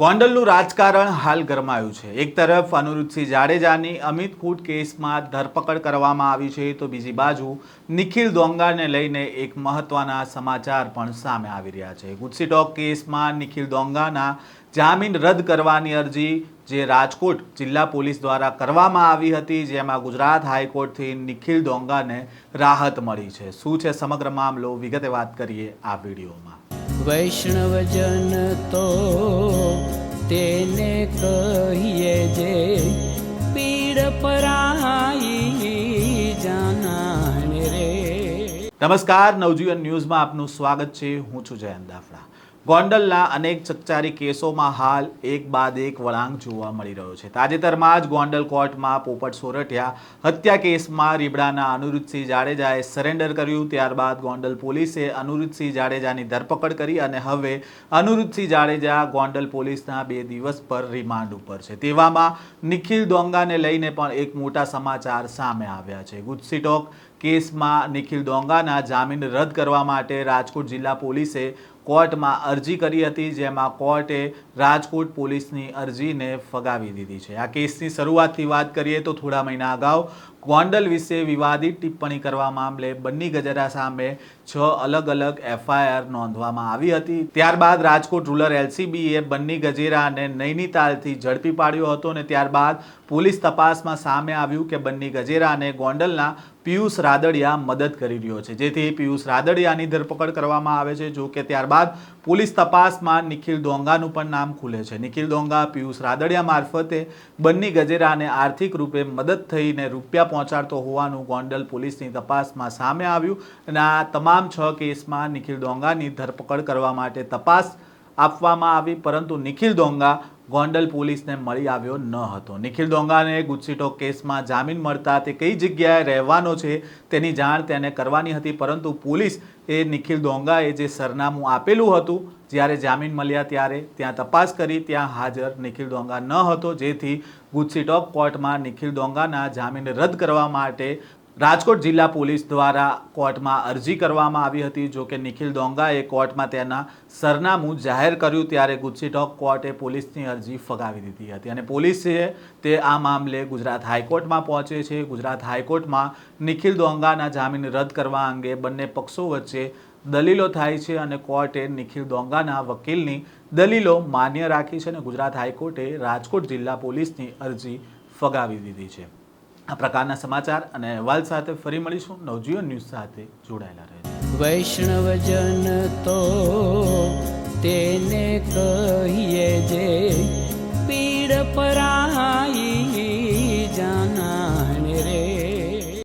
ગોંડલનું રાજકારણ હાલ ગરમાયું છે. એક તરફ અનુરુદ્ધસિંહ જાડેજાની અમિત કૂટ કેસમાં ધરપકડ કરવામાં આવી છે, તો બીજી બાજુ નિખિલ દોંગાને લઈને એક મહત્વના સમાચાર પણ સામે આવી રહ્યા છે. ગુજસીટોક કેસમાં નિખિલ દોંગાના જામીન રદ કરવાની અરજી, જે રાજકોટ જિલ્લા પોલીસ દ્વારા કરવામાં આવી હતી, જેમાં ગુજરાત હાઈકોર્ટથી નિખિલ દોંગાને રાહત મળી છે. શું છે સમગ્ર મામલો? વિગતે વાત કરીએ આ વિડીયોમાં. વૈષ્ણવજન તો કહીએ જે પીડ પરાઈ જાનાને રે. નમસ્કાર, નવજીવન ન્યૂઝમાં આપનું સ્વાગત છે. હું છું જયંત દાફડા. ગોંડલના અનેક ચકચારી કેસોમાં હાલ એક બાદ એક વળાંક જોવા મળી રહ્યો છે. તાજેતરમાં જ ગોંડલ કોર્ટમાં પોપટ સોરઠિયા હત્યા કેસમાં રીબડાના અનુરુદ્ધસિંહ જાડેજાએ સરેન્ડર કર્યું. ત્યારબાદ ગોંડલ પોલીસે અનુરુદ્ધસિંહ જાડેજાની ધરપકડ કરી અને હવે અનુરુદ્ધસિંહ જાડેજા ગોંડલ પોલીસના બે દિવસ પર રિમાન્ડ ઉપર છે. તેવામાં નિખિલ દોંગાને લઈને પણ એક મોટા સમાચાર સામે આવ્યા છે. ગુજસીટોક કેસમાં નિખિલ દોંગાના જામીન રદ કરવા માટે રાજકોટ જિલ્લા પોલીસે કોર્ટમાં અરજી કરી હતી, જેમાં કોર્ટે રાજકોટ પોલીસની અરજીને ફગાવી દીધી છે. આ કેસની શરૂઆતથી વાત કરીએ તો થોડા મહિના અગાઉ ગોંડલ વિશે વિવાદિત ટિપ્પણી કરવા મામલે બન્ની ગજેરા સામે છ અલગ અલગ એફઆઈઆર નોંધવામાં આવી હતી. ત્યારબાદ રાજકોટ રૂરલ એલસીબીએ બન્ની ગજેરાને નૈનીતાલથી ઝડપી પાડ્યો હતો અને ત્યારબાદ પોલીસ તપાસમાં સામે આવ્યું કે બન્ની ગજેરાને ગોંડલના પિયુષ રાદડિયા મદદ કરી રહ્યો છે. જેથી પિયુષ રાદડિયાની ધરપકડ કરવામાં આવે છે. જો કે ત્યારબાદ પોલીસ તપાસમાં નિખિલ દોંગાનું પણ નામ ખુલે છે. નિખિલ દોંગા પિયુષ રાદડિયા મારફતે બન્ની ગજેરાને આર્થિક રૂપે મદદ થઈને રૂપિયા પહોંચાડતો હોવાનું ગોંડલ પોલીસની તપાસમાં સામે આવ્યું અને આ તમામ છ કેસમાં નિખિલ ડોંગાની ધરપકડ કરવા માટે તપાસ આપવામાં આવી, પરંતુ નિખિલ દોંગા ગોંડલ પોલીસને મળી આવ્યો ન હતો. નિખિલ દોંગાને ગુજસીટો કેસમાં જામીન મળતા તે કઈ જગ્યાએ રહેવાનો છે તેની જાણ તેને કરવાની હતી, પરંતુ પોલીસ એ નિખિલ દોંગાએ જે સરનામું આપેલું હતું, જ્યારે જામીન મળ્યા ત્યારે ત્યાં તપાસ કરી, ત્યાં હાજર નિખિલ દોંગા ન હતો, જેથી ગુજસીટોક કોર્ટમાં નિખિલ દોંગાના જામીન રદ કરવા માટે રાજકોટ જિલ્લા પોલીસ દ્વારા કોર્ટમાં અરજી કરવામાં આવી હતી, જો કે નિખિલ દોંગાએ કોર્ટમાં તેના સરનામું જાહેર કર્યું ત્યારે ગુજસીટોક કોર્ટે પોલીસની અરજી ફગાવી દીધી હતી અને પોલીસે તે આ મામલે ગુજરાત હાઈકોર્ટમાં પહોંચે છે. ગુજરાત હાઈકોર્ટમાં નિખિલ દોંગાના જામીન રદ કરવા અંગે બંને પક્ષો વચ્ચે દલીલો થાય છે અને કોર્ટે નિખિલ દોંગાના વકીલની દલીલો માન્ય રાખી છે અને ગુજરાત હાઈકોર્ટે રાજકોટ જિલ્લા પોલીસની અરજી ફગાવી દીધી છે. આ પ્રકારના સમાચાર અને અહેવાલ સાથે ફરી મળીશું. નવજીવન ન્યૂઝ સાથે જોડાયેલા રહે વૈષ્ણવજન તો તેને કહીએ જે પીડ પર